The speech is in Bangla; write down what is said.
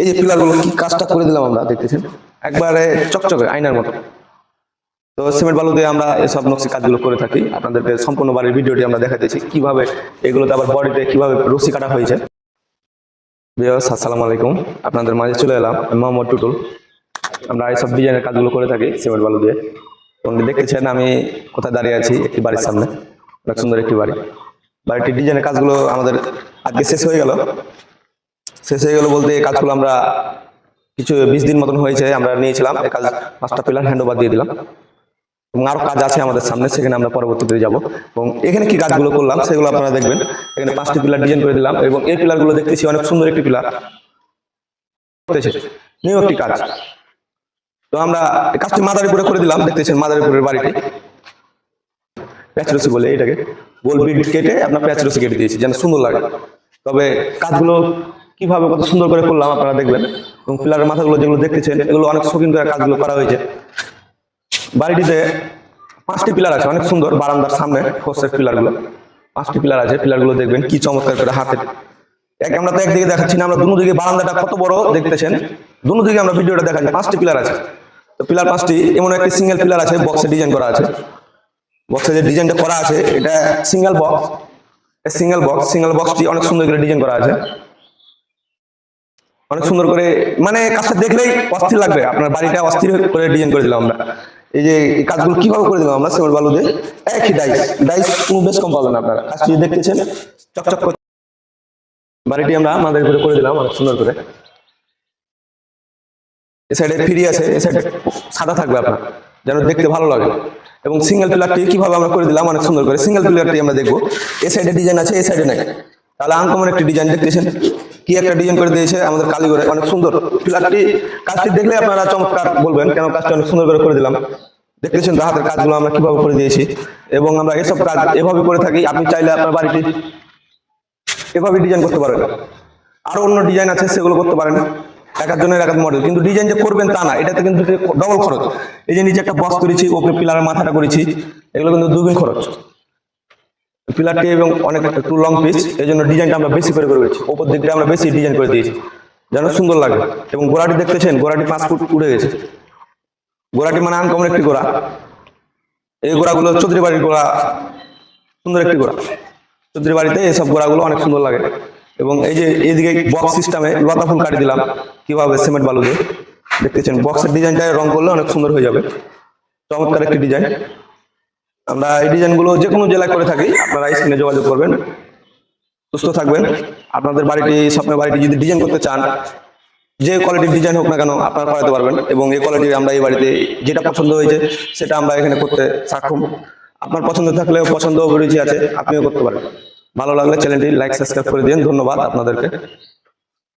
এই যে পিলারগুলো কি কাজটা করে দিলাম আমরা দেখতেছেন? একবারে চকচকে আয়নার মতো। তো সিমেন্ট বালু দিয়ে আমরা এসব নকশি কাজগুলো করে থাকি। আপনাদেরকে সম্পূর্ণ বাড়ির ভিডিওটি আমরা দেখাতেছি কীভাবে এগুলোতে আবার বডিতে কীভাবে রশি কাটা হয়েছে। বিয়াস আসসালামু আলাইকুম। আপনাদের মাঝে চলে এলাম আমি মোহাম্মদ টুটুল। আমরা এইসব ডিজাইনের কাজগুলো করে থাকি সিমেন্ট বালু দিয়ে। এবং দেখতেছেন আমি কোথায় দাঁড়িয়ে আছি? একটি বাড়ির সামনে। অনেক সুন্দর একটি বাড়ি। বাড়িটির ডিজাইনের কাজগুলো আমাদের আজকে শেষ হয়ে গেল। শেষ হয়ে গেল বলতে কাজগুলো আমরা কিছু বিশ দিন মতন হয়েছে, আমরা নিয়েছিলাম। কাজ পাঁচটা পিলার হ্যান্ড ওভার দিয়ে দিলাম। এবং আরও কাজ আছে আমাদের সামনে, সেখানে আমরা পরবর্তীতে যাব। এবং এখানে কি কাজগুলো করলাম, সেগুলো আপনারা দেখবেন। এখানে পাঁচটি পিলার ডিজাইন করে দিলাম এবং এই পিলারগুলো দেখতেছি অনেক সুন্দর একটি পিলার নিউ একটি কাজ। তো আমরা কাজটি মাদারীপুরে করে দিলাম। দেখতেছেন মাদারীপুরের বাড়িটি। প্যাচরসি বলে এটাকে গোল বিট কেটে আপনার প্যাচরসি কেটে দিয়েছি, যেন সুন্দর লাগে। তবে কাজগুলো কীভাবে কত সুন্দর করে করলাম আপনারা দেখবেন। এবং পিলারের মাথাগুলো যেগুলো দেখতেছেন, এগুলো অনেক শৌখিন করে কাজগুলো করা হয়েছে। বাড়িটিতে পাঁচটি পিলার আছে, অনেক সুন্দর বারান্দার সামনে ফোর্সের পিলারগুলো। পাঁচটি পিলার আছে, পিলারগুলো দেখবেন কি চমৎকার করে হাতে এক আমরা তো একদিকে দেখাচ্ছি না, আমরা দুনো দিকে বারান্দাটা কত বড় দেখতেছেন। দুনো দিকে আমরা ভিডিওটা দেখাচ্ছি, পাঁচটি পিলার আছে। তো পিলার পাঁচটি, এমন একটি সিঙ্গেল পিলার আছে বক্সে ডিজাইন করা আছে। বক্সে যে ডিজাইনটা করা আছে, এটা single box single box single বক্সটি অনেক সুন্দর করে ডিজাইন করা আছে। অনেক সুন্দর করে মানে কাজটা দেখলেই অস্থির লাগবে। আপনার বাড়িটা অস্থির করে ডিজাইন করে দিলাম আমরা। এই যে কাজগুলো কীভাবে করে দিলাম আমরা সিমেন্ট বালু দিয়ে একই ডাইস ডাইস কোনো বেশ কম পাবেন আপনারা। কাজটি দেখতেছেন, চকচক করে বাড়িটি আমরা আমাদের করে করে দিলাম, অনেক সুন্দর করে। এ সাইডে ফ্রি আছে, এ সাইডে সাদা থাকবে আপনার, যেন দেখতে ভালো লাগে। এবং সিঙ্গেল পিলারটি কীভাবে আমরা করে দিলাম, অনেক সুন্দর করে। সিঙ্গেল পিলারটি আমরা দেখব। এ সাইডে ডিজাইন আছে, এ সাইডে নাই। তাহলে আনকমন একটি ডিজাইন দেখতেছেন। কি একটা ডিজাইন করে দিয়েছে, আমাদের কালীগড়ে অনেক সুন্দর। পিলারটি কাজটি দেখলে আপনারা চমৎকার বলবেন কেন কাজটি অনেক সুন্দর করে করে দিলাম। দেখতেছেন হাতের কাজগুলো আমরা কীভাবে করে দিয়েছি এবং আমরা এসব কাজ এভাবে করে থাকি, আপনি চাইলে আপনার বাড়িটি এভাবে ডিজাইন করতে পারবেন আরও অন্য ডিজাইন আছে, সেগুলো করতে পারেন। একার জন্য এক মডেল কিন্তু ডিজাইন যে করবেন তা না, এটাতে কিন্তু ডবল খরচ। এই যে নিচে একটা বক্স করেছি, ওপরে পিলারের মাথাটা করেছি, এগুলো কিন্তু দুগুণ খরচ। পিলারটি এবং অনেক একটু লং পিস এই জন্য ডিজাইনটা আমরা বেশি করে করেছি ওপর দিক দিয়ে আমরা বেশি ডিজাইন করে দিয়েছি। যেন সুন্দর লাগে। এবং গোড়াটি দেখতেছেন, গোড়াটি পাঁচ ফুট উড়ে গেছে। গোড়াটি মানে আনকমন একটি গোড়া। এই গোড়াগুলো চৌধুরী বাড়ির গোড়া, সুন্দর একটি গোড়া। চৌধুরী বাড়িতে এসব গোড়াগুলো অনেক সুন্দর লাগে। এবং এই যে এইদিকে বক্স সিস্টেমে লতা ফুল কাটি দিলাম, কীভাবে সিমেন্ট বালু দিয়ে। দেখতেছেন বক্সের ডিজাইনটা রং করলে অনেক সুন্দর হয়ে যাবে। চমৎকার একটি ডিজাইন আমরা এই ডিজাইনগুলো যে কোনো জেলায় করে থাকি, আপনারা স্ক্রিনে যোগাযোগ করবেন। সুস্থ থাকবেন। আপনাদের বাড়িটি, স্বপ্নের বাড়িটি যদি ডিজাইন করতে চান, যে কোয়ালিটির ডিজাইন হোক না কেন, আপনারা করাতে পারবেন এবং এই কোয়ালিটির আমরা এই বাড়িতে যেটা পছন্দ হয়েছে, সেটা আমরা এখানে করতে সক্ষম। আপনার পছন্দ থাকলেও পছন্দ অভিরুচি আছে, আপনিও করতে পারেন। ভালো লাগলে চ্যানেলটি লাইক সাবস্ক্রাইব করে দিন। ধন্যবাদ আপনাদেরকে।